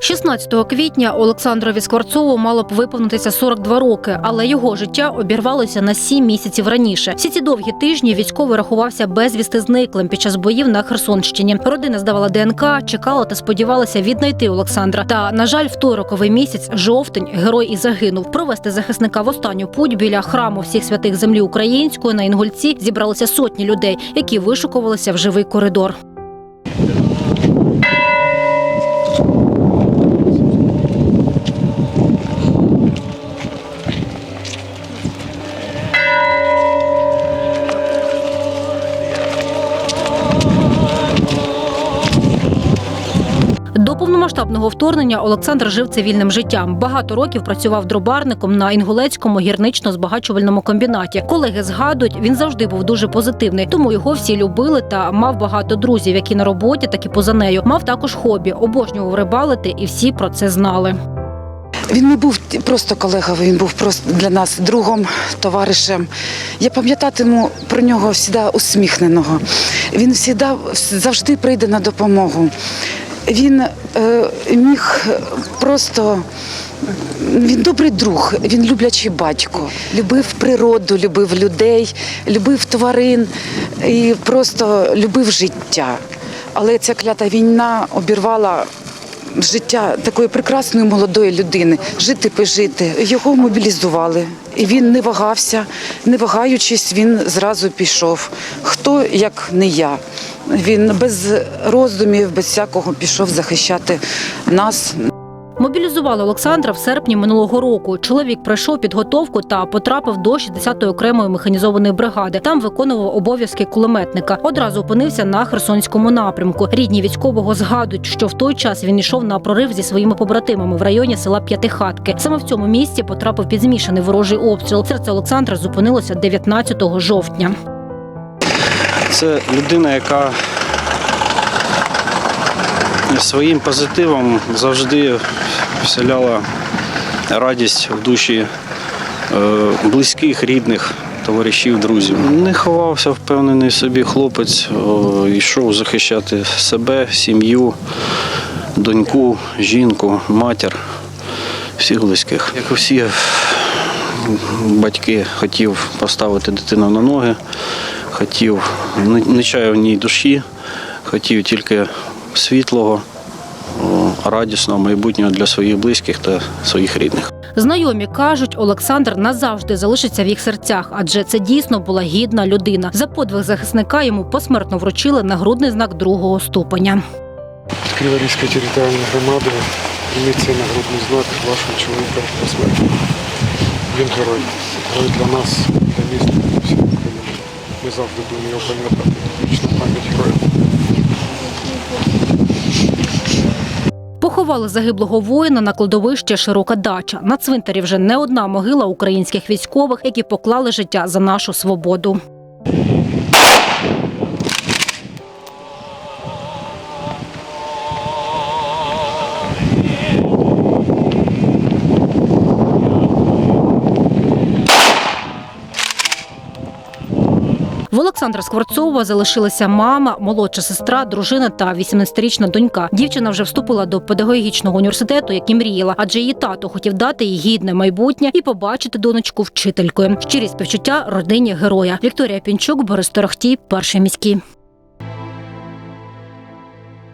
16 квітня Олександрові Скворцову мало б виповнитися 42 роки, але його життя обірвалося на 7 місяців раніше. Всі ці довгі тижні військовий рахувався безвісти зниклим під час боїв на Херсонщині. Родина здавала ДНК, чекала та сподівалася віднайти Олександра. Та на жаль, в той роковий місяць, жовтень, герой і загинув. Провести захисника в останню путь біля храму всіх святих землі української на Інгульці зібралися сотні людей, які вишукувалися в живий коридор. Повномасштабного вторгнення Олександр жив цивільним життям. Багато років працював дробарником на інгулецькому гірнично-збагачувальному комбінаті. Колеги згадують, він завжди був дуже позитивний, тому його всі любили та мав багато друзів, які на роботі, так і поза нею. Мав також хобі, обожнював рибалити, і всі про це знали. Він не був просто колегою, він був просто для нас другом, товаришем. Я пам'ятатиму про нього завжди усміхненого. Він завжди, завжди прийде на допомогу. Він е, міг просто. Він добрий друг, він люблячий батько, любив природу, любив людей, любив тварин і просто любив життя. Але ця клята війна обірвала життя такої прекрасної молодої людини, жити пожити. Його мобілізували, і він не вагався, не вагаючись, він зразу пішов. Хто як не я. Він без роздумів, без всякого пішов захищати нас. Мобілізували Олександра в серпні минулого року. Чоловік пройшов підготовку та потрапив до 60-ї окремої механізованої бригади. Там виконував обов'язки кулеметника. Одразу опинився на Херсонському напрямку. Рідні військового згадують, що в той час він йшов на прорив зі своїми побратимами в районі села П'ятихатки. Саме в цьому місці потрапив під змішаний ворожий обстріл. Серце Олександра зупинилося 19 жовтня. Це людина, яка своїм позитивом завжди вселяла радість в душі е, близьких, рідних, товаришів, друзів. Не ховався, впевнений собі хлопець, о, йшов захищати себе, сім'ю, доньку, жінку, матір, всіх близьких. Як всі батьки хотів поставити дитину на ноги, хотів, не чаяв в ній душі, хотів тільки світлого, радісного майбутнього для своїх близьких та своїх рідних. Знайомі кажуть, Олександр назавжди залишиться в їх серцях, адже це дійсно була гідна людина. За подвиг захисника йому посмертно вручили нагрудний знак другого ступеня. Криворізької територіальної громади прийміть цей нагрудний знак вашого чоловіка посмертно. Він герой. Герой для нас, для міста, для всієї України. Ми завжди будемо його пам'ятати. Вічна пам'ять героя. Поховали загиблого воїна на кладовище Широка дача. На цвинтарі вже не одна могила українських військових, які поклали життя за нашу свободу. В Олександра Скворцова залишилася мама, молодша сестра, дружина та 18-річна донька. Дівчина вже вступила до педагогічного університету, як і мріяла, адже її тато хотів дати їй гідне майбутнє і побачити донечку вчителькою. Щирі співчуття родині героя. Вікторія Пінчук, Борис Торохтій, перший міський.